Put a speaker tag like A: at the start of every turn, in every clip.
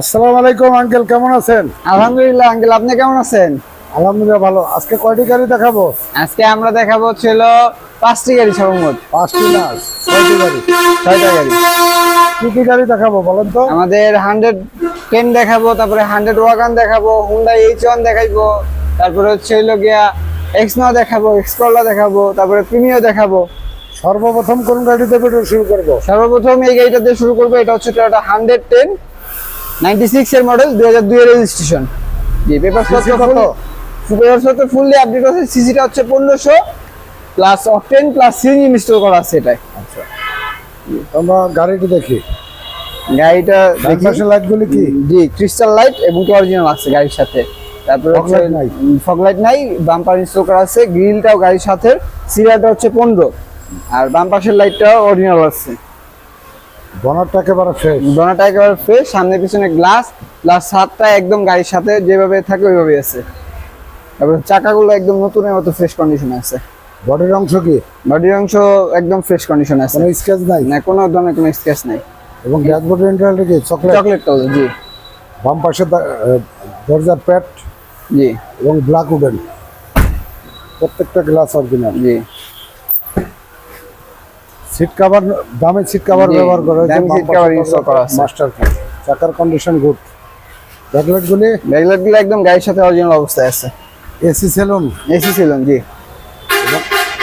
A: আসসালামু আলাইকুম আঙ্কেল কেমন আছেন?
B: আলহামদুলিল্লাহ আঙ্কেল আপনি কেমন আছেন?
A: আলহামদুলিল্লাহ ভালো। আজকে কয়টি গাড়ি দেখাবো?
B: আজকে আমরা দেখাবো ছিল পাঁচটি গাড়ি সর্বমোট।
A: পাঁচটি না ছয়টি গাড়ি
B: ছয়টা গাড়ি।
A: কি কি গাড়ি দেখাবো বলেন তো?
B: আমাদের হান্ড্রেড টেন দেখাবো তারপরে হান্ড্রেড ওয়াগান দেখাবো হুন্ডা এইচ ওয়ান দেখাইবো তারপরে হচ্ছে হইল গিয়া এক্স নো দেখাবো এক্সকলা দেখাবো তারপরে প্রিমিও দেখাবো।
A: সর্বপ্রথম কোন গাড়ি থেকে শুরু করব?
B: সর্বপ্রথম এই গাড়িটা দিয়ে শুরু করব এটা হচ্ছে Toyota hundred ten. Ninety six এর মডেল দুই হাজার দুই এর রেজিস্ট্রেশন জি পেপার
A: CC কত?
B: পেপার তো ফুললি আপডেট আছে সিসিটা হচ্ছে পনেরোশো plus octane plus CNG install করা আছে এটাই
A: আচ্ছা। আমরা গাড়িটি দেখি।
B: গাড়িটা দেখি।
A: পাশে লাইট গুলি কি?
B: জি ক্রিস্টাল লাইট এবং কি অরিজিনাল আছে গাড়ির সাথে। তারপরে
A: Fog light নাই?
B: ফগ লাইট নাই বাম পাশ ইনস্টল করা আছে গ্রিলটাও গাড়ির সাথে সিরিয়ালটা হচ্ছে পনেরো। আর বাম পাশের লাইটটাও অরিজিনাল আছে।
A: বনারটা একেবারে ফ্রেশ
B: দোনাটা একেবারে ফ্রেশ সামনে পিছনে গ্লাস প্লাস ছাদটা একদম গাড়ির সাথে যেভাবে থাকে ওইভাবে আছে। তারপরে চাকাগুলো একদম নতুনের মতো ফ্রেশ কন্ডিশনে আছে।
A: বডির অংশ কি?
B: বডির অংশ একদম ফ্রেশ কন্ডিশনে আছে।
A: কোনো স্কেচ নাই?
B: না কোনো ধরনের কোনো স্কেচ নাই।
A: এবং ড্যাশবোর্ড ইন্টারনেট কি? চকলেট
B: চকলেট কালার জি।
A: বাম পাশে দরজার প্যাড
B: জি।
A: এবং ব্ল্যাক উডেন প্রত্যেকটা গ্লাস অরিজিনাল
B: জি।
A: সিট কভার দামে সিট কভার ব্যবহার করা
B: দামি seat cover install করা আছে।
A: মাস্টার কি চাকার কন্ডিশন গুড ব্যাকলাইট গুলি
B: ব্যাকলাইটগুলো একদম গাড়ির সাথে অরিজিনাল অবস্থায় আছে।
A: AC saloon?
B: এসি ছিল জি।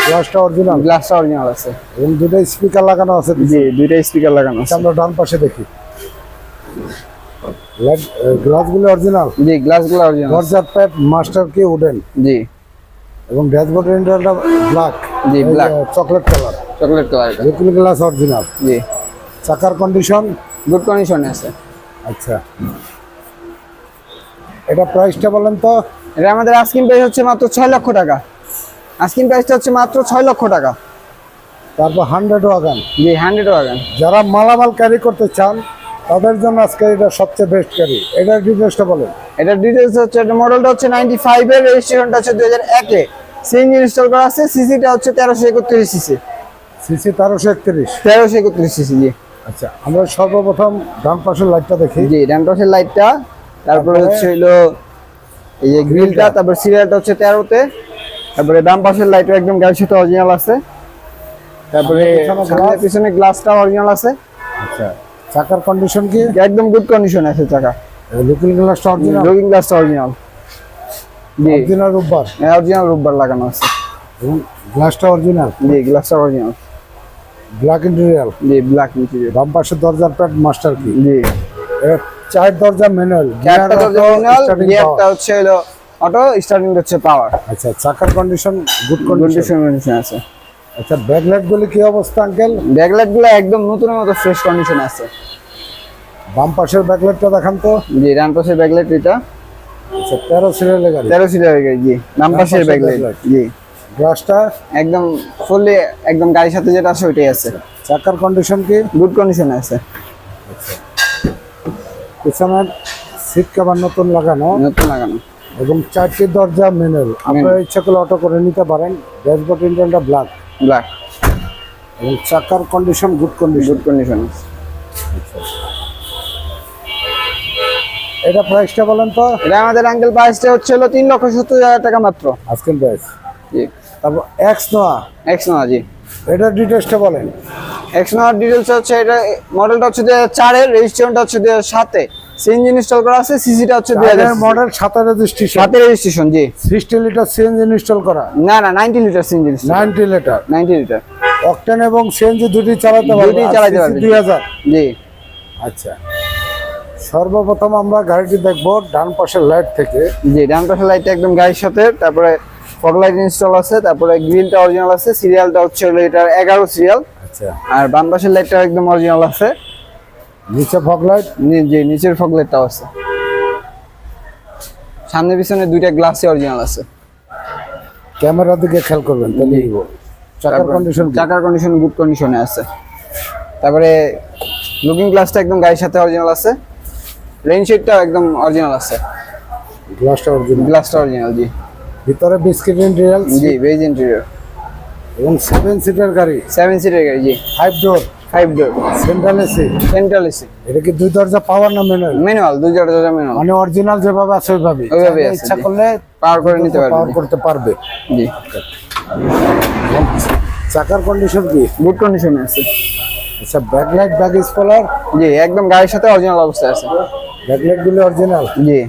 A: গ্লাসটা অরিজিনাল
B: গ্লাসটা অরিজিনাল আছে।
A: এবং দুটো স্পিকার লাগানো আছে
B: জি দুইটা স্পিকার লাগানো আছে।
A: আমরা ডান পাশে দেখি। গ্লাস গুলি অরিজিনাল
B: জি গ্লাসগুলো অরিজিনাল
A: দরজার প্যাড মাস্টার কি উডেন
B: জি।
A: এবং ড্যাশবোর্ড ইন্টারটা ব্ল্যাক
B: জি, black।
A: Chocolate colour
B: chocolate colour
A: liquid glass original
B: জি।
A: চাকার কন্ডিশন
B: গুড কন্ডিশনে আছে।
A: আচ্ছা। এটা প্রাইসটা বলেন তো।
B: এটা আমাদের আস্কিং প্রাইস হচ্ছে মাত্র ছয় লক্ষ টাকা। আস্কিং প্রাইসটা হচ্ছে মাত্র ছয় লক্ষ টাকা।
A: তারপর hundred wagon
B: G hundred wagon
A: যারা মালামাল ক্যারি করতে চান তাদের জন্য আজকে এটা সবচেয়ে বেস্ট ক্যারি এটার ডিটেলসটা বলেন।
B: এটার ডিটেলস হচ্ছে এটা মডেলটা হচ্ছে নাইনটি ফাইভ এর রেজিস্ট্রেশনটা হচ্ছে দুই হাজার একে। সিএনজি ইনস্টল করা আছে সিসিটা হচ্ছে তেরোশো একত্রিশ সিসি
A: সিসি তেরোশো একত্রিশ।
B: তেরোশো একত্রিশ সিসি জি।
A: আচ্ছা আমরা সর্বপ্রথম ডান পাশের লাইটটা দেখি।
B: জি ডান পাশের লাইটটা তারপরে? হচ্ছে হলো এই যে গ্রিলটা তারপর সিরিয়ালটা হচ্ছে তেরোতে তারপরে ডান পাশের লাইটও একদম গাড়ির সাথে অরিজিনাল আছে। তারপরে
A: সামনে পিছনে
B: গ্লাসটা অরিজিনাল আছে।
A: আচ্ছা চাকার কন্ডিশন কি?
B: একদম গুড কন্ডিশন আছে চাকা।
A: লিকুইড গ্লাসটা অরিজিনাল
B: লুকিং গ্লাসটা অরিজিনাল জি।
A: Original roof bar?
B: Original roof bar লাগানো আছে।
A: গ্লাসটা অরিজিনাল
B: জি গ্লাসটা অরিজিনাল
A: ব্ল্যাক ইন্টেরিয়াল
B: জি ব্ল্যাক ইন্টেরিয়র
A: বাম পাশের দরজার প্যাড মাস্টার কি
B: জি।
A: চার দরজা ম্যানুয়াল
B: একটা দরজা manual, গিয়ারটা হচ্ছে হলো অটো স্টার্টিং হচ্ছে পাওয়ার
A: আচ্ছা চাকার কন্ডিশন গুড কন্ডিশন
B: কন্ডিশন আছে।
A: আচ্ছা ব্যাকলাইট গুলি কি অবস্থা আঙ্কেল
B: ব্যাকলাইটগুলো একদম নতুনের মতো ফ্রেশ কন্ডিশন আছে।
A: বাম পাশের ব্যাকলাইটটা দেখান তো।
B: জি ডান পাশের ব্যাকলাইট এটা
A: আচ্ছা তেরো সিরিয়ালের গাড়ি।
B: তেরো সিটার গাড়ি জি। পাশের
A: পাশের
B: ব্যাকলাইট জি।
A: গ্লাসটা
B: একদম ফুললি একদম গাড়ির সাথে যেটা আছে ওইটাই আছে।
A: চাকার কন্ডিশন কি?
B: গুড কন্ডিশনে আছে।
A: পিছনের সিট কভার নতুন লাগানো।
B: নতুন লাগানো।
A: এবং চারটি দরজা ম্যানুয়াল আপনার ইচ্ছা করলে অটো করে নিতে পারেন। ড্যাশবোর্ড ইন্টারটা ব্ল্যাক
B: ব্ল্যাক
A: এবং চাকার condition good condition
B: good condition আছে
A: এটা প্রাইসটা বলেন তো।
B: এটা আমাদের আঙ্কেল প্রাইসটা হচ্ছে হলো তিন লক্ষ সত্তর হাজার টাকা মাত্র।
A: আজকের প্রাইস
B: জি।
A: তারপর এক্স নোয়া
B: এক্স নোয়া জি।
A: এটার ডিটেলসটা বলেন।
B: এক্স নোয়ার ডিটেলস হচ্ছে এটা মডেলটা হচ্ছে হাজার চারের রেজিস্ট্রেশনটা হচ্ছে হাজার সাতে। সিএনজি ইনস্টল করা আছে সিসিটা হচ্ছে দুই হাজার
A: মডেল সাতের রেজিস্ট্রেশন
B: সাতে রেজিস্ট্রেশন জি।
A: সিক্সটি লিটার সিএনজি ইনস্টল করা।
B: না না ninety litre CNG
A: ninety litre
B: ninety litre
A: octane এবং সিএনজি দুটি চালাতে পারবে।
B: দুইটি চালাতে পারবে।
A: দুই হাজার।
B: জি।
A: আচ্ছা। সর্বপ্রথম আমরা গাড়িটি দেখব ডান পাশের লাইট থেকে।
B: জি ডান পাশের লাইটটা একদম গাড়ির সাথে তারপরে ফগ লাইট ইনস্টল আছে তারপরে গ্রিলটা অরিজিনাল আছে সিরিয়ালটা হচ্ছে হলো এটার এগারো সিরিয়াল।
A: আচ্ছা।
B: আর বাম পাশের লাইটটা একদম অরিজিনাল আছে।
A: নিচে ফগ লাইট
B: জি নিচের ফগ লাইটটাও আছে। সামনে পিছনে দুইটা গ্লাসই অরিজিনাল আছে।
A: ক্যামেরার দিকে খেয়াল করবেন তাহলে চাকার কন্ডিশন
B: চাকার কন্ডিশন গুড কন্ডিশনে আছে। তারপরে লুকিং গ্লাসটা একদম গাড়ির সাথে অরিজিনাল আছে। রেইন শেডটাও একদম অরিজিনাল আছে।
A: গ্লাসটা অরিজিনাল
B: গ্লাসটা অরিজিনাল জি।
A: ভিতরে বিস্কিট ইন্টেরিয়াল
B: জি বেজ ইন্টেরিয়র
A: এবং সেভেন সিটার গাড়ি।
B: সেভেন সিটার গাড়ি জি।
A: Five door
B: five door
A: central AC
B: central AC
A: এটা কি দুই দরজা পাওয়ার না ম্যানুয়াল
B: ম্যানুয়াল দুই দরজা ম্যানুয়াল
A: মানে অরিজিনাল যেভাবে আছে ওইভাবে
B: ওইভাবেই আছে,
A: ইচ্ছা করলে
B: পাওয়ার করে নিতে
A: পারবে
B: পাওয়ার
A: করতে পারবে।
B: জি।
A: চাকার কন্ডিশন কি?
B: গুড কন্ডিশনে আছে।
A: আচ্ছা ব্যাকলাইট ব্যাক স্পলার
B: জি একদম গাড়ির সাথে অরিজিনাল অবস্থায় আছে।
A: ব্যাকলাইটগুলো অরিজিনাল
B: জি।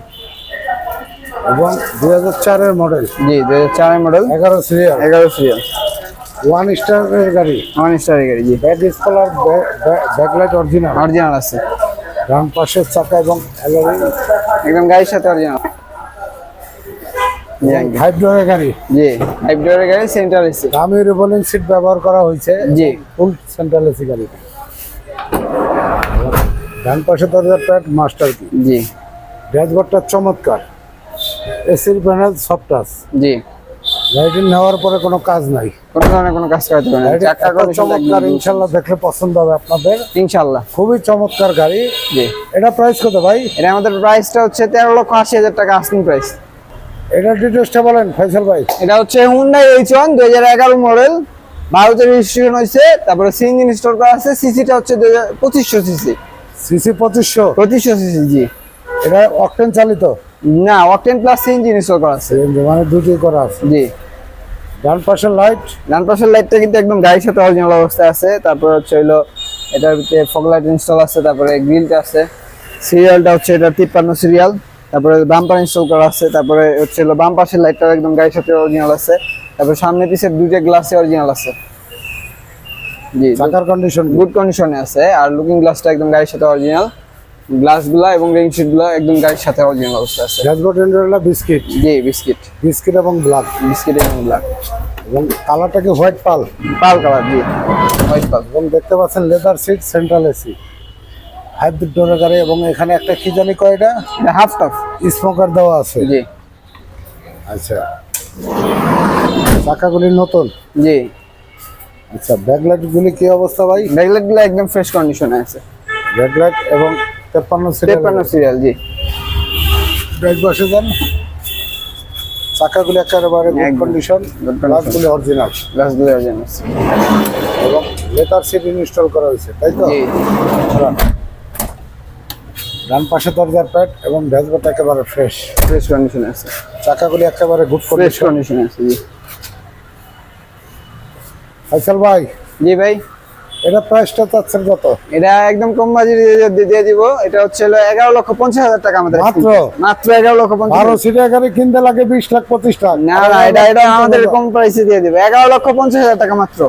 A: এবং দুই হাজার চারের মডেল
B: জি দুই হাজার চারের মডেল
A: এগারো সিরিয়াল
B: এগারো সিরিয়াল
A: ওয়ান স্টারের গাড়ি।
B: ওয়ান স্টারের গাড়ি জি।
A: Back spoiler backlight original
B: original আছে।
A: ডান পাশের চাকা এবং
B: একদম গাড়ির সাথে অরিজিনাল জি
A: ফাইভ ডোরের গাড়ি।
B: জি ফাইভ ডোরের গাড়ি সেন্ট্রাল এসি
A: দামি রিভলিং সিট ব্যবহার করা হয়েছে।
B: জি।
A: ফুল সেন্ট্রাল এসি গাড়ি। ডান পাশে দরজার প্যাট মাস্টার কি
B: জি।
A: ড্যাশবোর্ডটা চমৎকার। এসির প্যানেল সফট টাচ
B: জি।
A: লাইটিং নেওয়ার পরে কোনো কাজ নাই।
B: কোনো ধরনের কোনো কাজ করতে পারবেন চাকা condition
A: চমৎকার
B: একদম
A: ইনশাল্লাহ দেখলে পছন্দ হবে আপনাদের।
B: ইনশাল্লাহ।
A: খুবই চমৎকার গাড়ি।
B: জি।
A: এটা প্রাইস কত ভাই?
B: এটা আমাদের প্রাইসটা হচ্ছে তেরো লক্ষ আশি হাজার টাকা আস্কিং প্রাইস
A: এটা ডিটেলসটা বলেন ফয়সাল ভাই।
B: এটা হচ্ছে দুই হাজার এগারো মডেল ভারতের রেজিস্ট্রেশন হয়েছে তারপরে সিএনজি ইনস্টল করা আছে। সিসিটা হচ্ছে দুই হাজার পঁচিশশো সিসি
A: সিসি পঁচিশশো।
B: পঁচিশশো সিসি জি।
A: এটা অকটেন চালিত।
B: না অকটেন প্লাস সিএনজি ইনস্টল করা আছে।
A: মানে দুটি করা আছে।
B: জি।
A: ডান পাশের লাইট
B: ডান পাশের লাইটটা কিন্তু একদম গাড়ির সাথে অরিজিনাল অবস্থায় আছে। তারপর হচ্ছে হইল এটার ভিতরে ফগ লাইট ইনস্টল আছে তারপরে গ্রিলটা আছে। সিরিয়ালটা হচ্ছে এটা তিপ্পান্ন সিরিয়াল তারপরে বাম্পার ইনস্টল করা আছে। তারপরে হচ্ছে হলো বাম পাশের লাইটটা একদম গাড়ির সাথে অরিজিনাল আছে। তারপরে সামনে পিছের দুইটা গ্লাসে অরিজিনাল আছে। জি
A: চাকার কন্ডিশন
B: গুড কন্ডিশনে আছে। আর লুকিং গ্লাসটা একদম গাড়ির সাথে অরিজিনাল গ্লাসগুলো এবং রেইনগুলো একদম গাড়ির সাথে অরিজিনাল অবস্থায় আছে।
A: ড্যাশবোর্ড এন্ড্রয়েড বিস্কিট
B: জি বিস্কিট
A: বিস্কিট এবং ব্ল্যাক
B: বিস্কিট এবং ব্ল্যাক
A: এবং কালারটাকে হোয়াইট পাল
B: পাল কালার জি। হোয়াইট পাল
A: এবং দেখতে পাচ্ছেন leather seat central AC hybrid ডোরের গাড়ি এবং এখানে একটা কি জানি কয়টা
B: হাফ টপ
A: স্মোকার দেওয়া আছে।
B: জি।
A: আচ্ছা। চাকাগুলি নতুন।
B: জি।
A: আচ্ছা ব্যাকলাইট গুলি কি অবস্থা ভাই?
B: ব্যাকলাইটগুলো একদম ফ্রেশ কন্ডিশনে আছে।
A: ব্যাকলাইট এবং তেপ্পান্ন
B: তেপ্পান্ন সিরিয়াল জি।
A: ব্যাক বসে যান। চাকাগুলি একেবারে গুড কন্ডিশন. গ্লাসগুলি অরিজিনাল
B: গ্লাসগুলো অরিজিনাল
A: এবং লেদার সিট ইনস্টল করা হয়েছে তাই তো? ডান পাশে দরজার প্যাড এবং ড্যাশবোর্ড একেবারে ফ্রেশ
B: ফ্রেশ কন্ডিশনে আছে।
A: চাকাগুলি একেবারে গুড
B: ফ্রেশ
A: কন্ডিশন
B: কন্ডিশনে আছে জি।
A: ফাইসাল ভাই।
B: জি ভাই।
A: এটা প্রাইসটা চাচ্ছেন কত?
B: এটা একদম কম বাজি দিয়ে দিব। এটা হচ্ছে এগারো লক্ষ পঞ্চাশ হাজার টাকা আমাদের
A: মাত্র?
B: মাত্র এগারো লক্ষ পঞ্চাশ
A: বারো
B: হাজার।
A: গাড়ি কিনতে লাগে বিশ লাখ পঁচিশ লাখ।
B: না না এটা এটা আমাদের কম প্রাইসে দিয়ে দিবে। এগারো লক্ষ পঞ্চাশ হাজার টাকা মাত্র।